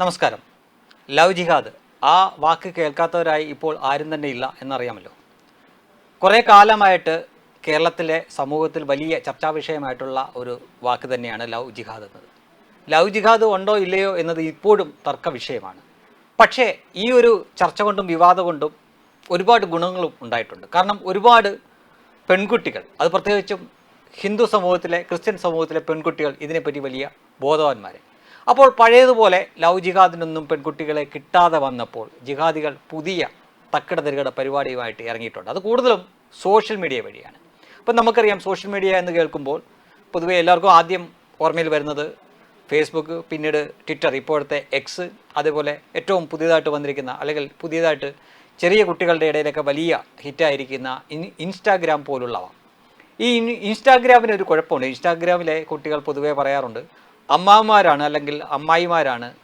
നമസ്കാരം. Love jihad. ആ വാക്ക് കേൾക്കാത്തവരായി ഇപ്പോൾ ആരും തന്നെ ഇല്ല എന്നറിയാമല്ലോ. കുറേ കാലമായിട്ട് കേരളത്തിലെ സമൂഹത്തിൽ വലിയ ചർച്ചാ വിഷയമായിട്ടുള്ള ഒരു വാക്ക് തന്നെയാണ് ലവ് ജിഹാദ് എന്നത്. ലവ് ജിഹാദ് ഉണ്ടോ ഇല്ലയോ എന്നത് ഇപ്പോഴും തർക്ക വിഷയമാണ്. പക്ഷേ ഈ ഒരു ചർച്ച കൊണ്ടും വിവാദം കൊണ്ടും ഒരുപാട് ഗുണങ്ങളും ഉണ്ടായിട്ടുണ്ട്. കാരണം ഒരുപാട് പെൺകുട്ടികൾ അത് പ്രത്യേകിച്ചും ഹിന്ദു സമൂഹത്തിലെ ക്രിസ്ത്യൻ സമൂഹത്തിലെ പെൺകുട്ടികൾ ഇതിനെപ്പറ്റി വലിയ ബോധവാന്മാരെ. അപ്പോൾ പഴയതുപോലെ ലവ് ജിഹാദിനൊന്നും പെൺകുട്ടികളെ കിട്ടാതെ വന്നപ്പോൾ ജിഹാദികൾ പുതിയ തക്കട തിരുകട പരിപാടിയുമായിട്ട് ഇറങ്ങിയിട്ടുണ്ട്. അത് കൂടുതലും സോഷ്യൽ മീഡിയ വഴിയാണ്. ഇപ്പം നമുക്കറിയാം സോഷ്യൽ മീഡിയ എന്ന് കേൾക്കുമ്പോൾ പൊതുവേ എല്ലാവർക്കും ആദ്യം ഓർമ്മയിൽ വരുന്നത് ഫേസ്ബുക്ക് പിന്നീട് ട്വിറ്റർ ഇപ്പോഴത്തെ എക്സ് അതേപോലെ ഏറ്റവും പുതിയതായിട്ട് വന്നിരിക്കുന്ന അല്ലെങ്കിൽ പുതിയതായിട്ട് ചെറിയ കുട്ടികളുടെ ഇടയിലൊക്കെ വലിയ ഹിറ്റായിരിക്കുന്ന ഇൻ ഇൻസ്റ്റാഗ്രാം പോലുള്ളവ. ഈ ഇൻ- ഇൻസ്റ്റാഗ്രാമിന് ഒരു കുഴപ്പമുണ്ട്. ഇൻസ്റ്റാഗ്രാമിലെ കുട്ടികൾ പൊതുവേ പറയാറുണ്ട് അമ്മാമാരാണ് അല്ലെങ്കിൽ അമ്മായിമാരാണ്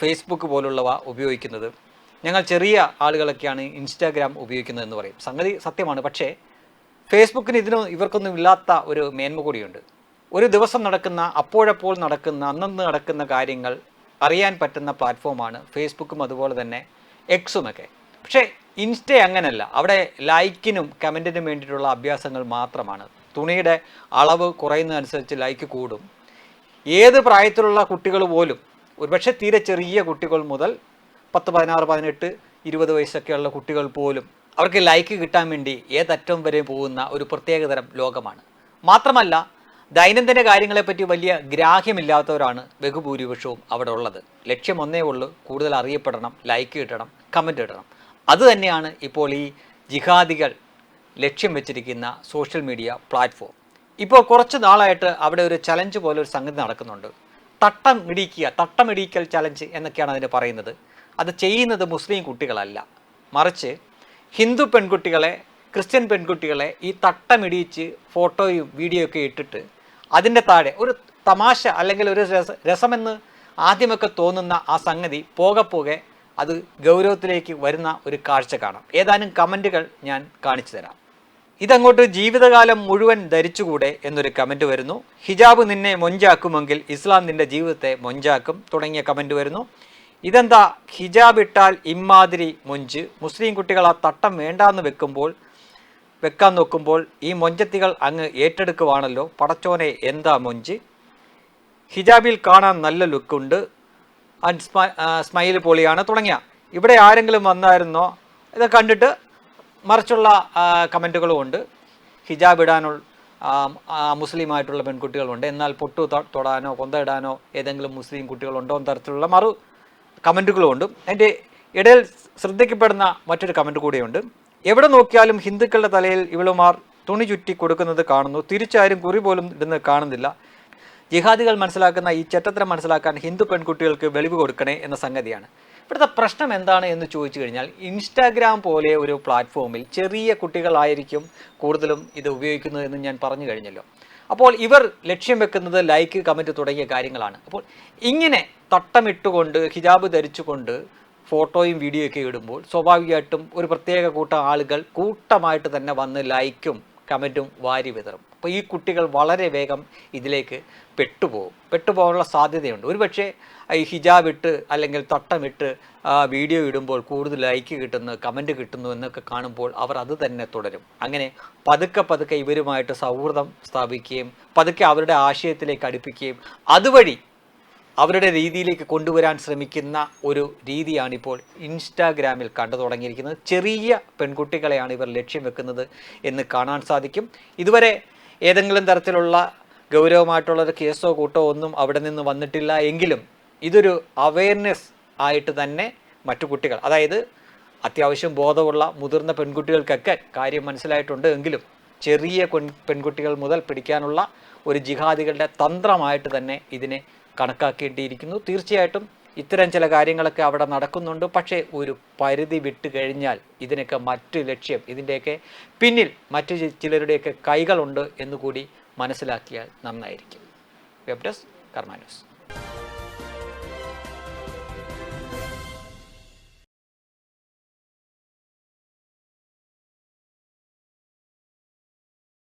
ഫേസ്ബുക്ക് പോലുള്ളവ ഉപയോഗിക്കുന്നത്. ഞങ്ങൾ ചെറിയ ആളുകളൊക്കെയാണ് ഇൻസ്റ്റാഗ്രാം ഉപയോഗിക്കുന്നത് എന്ന് പറയും. സംഗതി സത്യമാണ്. പക്ഷേ ഫേസ്ബുക്കിന് ഇതിനും ഇവർക്കൊന്നും ഇല്ലാത്ത ഒരു മേന്മ കൂടിയുണ്ട്. ഒരു ദിവസം നടക്കുന്ന അപ്പോഴപ്പോൾ നടക്കുന്ന അന്നന്ന് നടക്കുന്ന കാര്യങ്ങൾ അറിയാൻ പറ്റുന്ന പ്ലാറ്റ്ഫോമാണ് ഫേസ്ബുക്കും അതുപോലെ തന്നെ എക്സുമൊക്കെ പക്ഷേ ഇൻസ്റ്റ അങ്ങനല്ല. അവിടെ ലൈക്കിനും കമന്റിനും വേണ്ടിയിട്ടുള്ള അഭ്യാസങ്ങൾ മാത്രമാണ്. തുണിയുടെ അളവ് കുറയുന്നതനുസരിച്ച് ലൈക്ക് കൂടും. ഏത് പ്രായത്തിലുള്ള കുട്ടികൾ പോലും ഒരുപക്ഷെ തീരെ ചെറിയ കുട്ടികൾ മുതൽ പത്ത് പതിനാറ് പതിനെട്ട് ഇരുപത് വയസ്സൊക്കെയുള്ള കുട്ടികൾ പോലും അവർക്ക് ലൈക്ക് കിട്ടാൻ വേണ്ടി ഏതറ്റം വരെ പോകുന്ന ഒരു പ്രത്യേകതരം ലോകമാണ്. മാത്രമല്ല ദൈനംദിന കാര്യങ്ങളെപ്പറ്റി വലിയ ഗ്രാഹ്യമില്ലാത്തവരാണ് ബഹുഭൂരിപക്ഷവും അവിടെ ഉള്ളത്. ലക്ഷ്യം ഒന്നേ ഉള്ളൂ കൂടുതൽ അറിയപ്പെടണം ലൈക്ക് കിട്ടണം കമന്റ് ഇടണം. അതുതന്നെയാണ് ഇപ്പോൾ ഈ ജിഹാദികൾ ലക്ഷ്യം വെച്ചിരിക്കുന്ന സോഷ്യൽ മീഡിയ പ്ലാറ്റ്ഫോം ഇപ്പോൾ കുറച്ച് നാളായിട്ട് അവിടെ ഒരു ചലഞ്ച് പോലെ ഒരു സംഗതി നടക്കുന്നുണ്ട്. തട്ടം ഇടിക്കുക തട്ടം ഇടിക്കൽ ചലഞ്ച് എന്നൊക്കെയാണ് അതിന് പറയുന്നത്. അത് ചെയ്യുന്നത് മുസ്ലിം കുട്ടികളല്ല. മറിച്ച് ഹിന്ദു പെൺകുട്ടികളെ ക്രിസ്ത്യൻ പെൺകുട്ടികളെ ഈ തട്ടമിടിയിച്ച് ഫോട്ടോയും വീഡിയോ ഒക്കെ ഇട്ടിട്ട് അതിന്റെ താഴെ ഒരു തമാശ അല്ലെങ്കിൽ ഒരു രസ രസമെന്ന് ആദ്യമൊക്കെ തോന്നുന്ന ആ സംഗതി പോകെ പോകെ അത് ഗൗരവത്തിലേക്ക് വരുന്ന ഒരു കാഴ്ച കാണാം. ഏതാനും കമന്റുകൾ ഞാൻ കാണിച്ചു തരാം. ഇതങ്ങോട്ട് ജീവിതകാലം മുഴുവൻ ധരിച്ചുകൂടെ എന്നൊരു കമന്റ് വരുന്നു. ഹിജാബ് നിന്നെ മൊഞ്ചാക്കുമെങ്കിൽ ഇസ്ലാം നിന്റെ ജീവിതത്തെ മൊഞ്ചാക്കും തുടങ്ങിയ കമന്റ് വരുന്നു. ഇതെന്താ? ഹിജാബ് ഇട്ടാൽ ഇമ്മാതിരി മൊഞ്ച്. മുസ്ലിം കുട്ടികൾ ആ തട്ടം വേണ്ടാന്ന് വെക്കുമ്പോൾ വെക്കാൻ നോക്കുമ്പോൾ ഈ മൊഞ്ചത്തികൾ അങ്ങ് ഏറ്റെടുക്കുവാണല്ലോ. പടച്ചോനെ എന്താ മൊഞ്ച്? ഹിജാബിൽ കാണാൻ നല്ല ലുക്കുണ്ട്. ആൻഡ് സ്മ- സ്മൈൽ പൊളിയാണ് തുടങ്ങിയ. ഇവിടെ ആരെങ്കിലും വന്നായിരുന്നോ? ഇത് കണ്ടിട്ട് മറിച്ചുള്ള കമന്റുകളും ഉണ്ട് ഹിജാബ് ഇടാനുള്ള മുസ്ലിമായിട്ടുള്ള പെൺകുട്ടികളുണ്ട്. എന്നാൽ പൊട്ടു തൊടാനോ കൊന്ത ഇടാനോ ഏതെങ്കിലും മുസ്ലിം കുട്ടികളുണ്ടോ എന്ന തരത്തിലുള്ള മറു കമന്റുകളും ഉണ്ട് അതിന്റെ ഇടയിൽ ശ്രദ്ധിക്കപ്പെടുന്ന മറ്റൊരു കമന്റ് കൂടിയുണ്ട്. എവിടെ നോക്കിയാലും ഹിന്ദുക്കളുടെ തലയിൽ ഇവളുമാർ തുണി ചുറ്റി കൊടുക്കുന്നത് കാണുന്നു. തിരിച്ചാരും കുറി പോലും ഇടുന്നത് കാണുന്നില്ല. ജിഹാദികൾ മനസ്സിലാക്കുന്ന ഈ ചട്ടത്തരം മനസ്സിലാക്കാൻ ഹിന്ദു പെൺകുട്ടികൾക്ക് വെളിവ് കൊടുക്കണേ എന്ന സംഗതിയാണ്. ഇവിടുത്തെ പ്രശ്നം എന്താണ് എന്ന് ചോദിച്ചു കഴിഞ്ഞാൽ ഇൻസ്റ്റാഗ്രാം പോലെ ഒരു പ്ലാറ്റ്ഫോമിൽ ചെറിയ കുട്ടികളായിരിക്കും കൂടുതലും ഇത് ഉപയോഗിക്കുന്നത് എന്ന് ഞാൻ പറഞ്ഞു കഴിഞ്ഞല്ലോ. അപ്പോൾ ഇവർ ലക്ഷ്യം വെക്കുന്നത് ലൈക്ക് കമന്റ് തുടങ്ങിയ കാര്യങ്ങളാണ്. അപ്പോൾ ഇങ്ങനെ തട്ടമിട്ടുകൊണ്ട് ഹിജാബ് ധരിച്ചുകൊണ്ട് ഫോട്ടോയും വീഡിയോ ഒക്കെ ഇടുമ്പോൾ സ്വാഭാവികമായിട്ടും ഒരു പ്രത്യേക കൂട്ടം ആളുകൾ കൂട്ടമായിട്ട് തന്നെ വന്ന് ലൈക്കും കമന്റും വാരി വിതറും. അപ്പോൾ ഈ കുട്ടികൾ വളരെ വേഗം ഇതിലേക്ക് പെട്ടുപോകും. പെട്ടുപോകാനുള്ള സാധ്യതയുണ്ട്. ഒരുപക്ഷെ ഈ ഹിജാബ് ഇട്ട് അല്ലെങ്കിൽ തട്ടമിട്ട് വീഡിയോ ഇടുമ്പോൾ കൂടുതൽ ലൈക്ക് കിട്ടുന്നു കമന്റ് കിട്ടുന്നു എന്നൊക്കെ കാണുമ്പോൾ അവർ അത് തന്നെ തുടരും. അങ്ങനെ പതുക്കെ പതുക്കെ ഇവരുമായിട്ട് സൗഹൃദം സ്ഥാപിക്കുകയും പതുക്കെ അവരുടെ ആശയത്തിലേക്ക് അടുപ്പിക്കുകയും അതുവഴി അവരുടെ രീതിയിലേക്ക് കൊണ്ടുവരാൻ ശ്രമിക്കുന്ന ഒരു രീതിയാണിപ്പോൾ ഇൻസ്റ്റാഗ്രാമിൽ കണ്ടു തുടങ്ങിയിരിക്കുന്നത്. ചെറിയ പെൺകുട്ടികളെയാണ് ഇവർ ലക്ഷ്യം വെക്കുന്നത് എന്ന് കാണാൻ സാധിക്കും. ഇതുവരെ ഏതെങ്കിലും തരത്തിലുള്ള ഗൗരവമായിട്ടുള്ള ഒരു കേസോ കൂട്ടോ ഒന്നും അവിടെ നിന്ന് വന്നിട്ടില്ല എങ്കിലും ഇതൊരു അവയർനെസ് ആയിട്ട് തന്നെ മറ്റു കുട്ടികൾ അതായത് അത്യാവശ്യം ബോധമുള്ള മുതിർന്ന പെൺകുട്ടികൾക്കൊക്കെ കാര്യം മനസ്സിലായിട്ടുണ്ട് എങ്കിലും ചെറിയ പെൺകുട്ടികൾ മുതൽ പിടിക്കാനുള്ള ഒരു ജിഹാദികളുടെ തന്ത്രമായിട്ട് തന്നെ ഇതിനെ കണക്കാക്കേണ്ടിയിരിക്കുന്നു. തീർച്ചയായിട്ടും ഇത്തരം ചില കാര്യങ്ങളൊക്കെ അവിടെ നടക്കുന്നുണ്ട്. പക്ഷേ ഒരു പരിധി വിട്ട് കഴിഞ്ഞാൽ ഇതിനൊക്കെ മറ്റു ലക്ഷ്യം ഇതിന്റെയൊക്കെ പിന്നിൽ മറ്റു ചിലരുടെയൊക്കെ കൈകളുണ്ട് എന്നുകൂടി മനസ്സിലാക്കിയാൽ നന്നായിരിക്കും. Web desk Karma news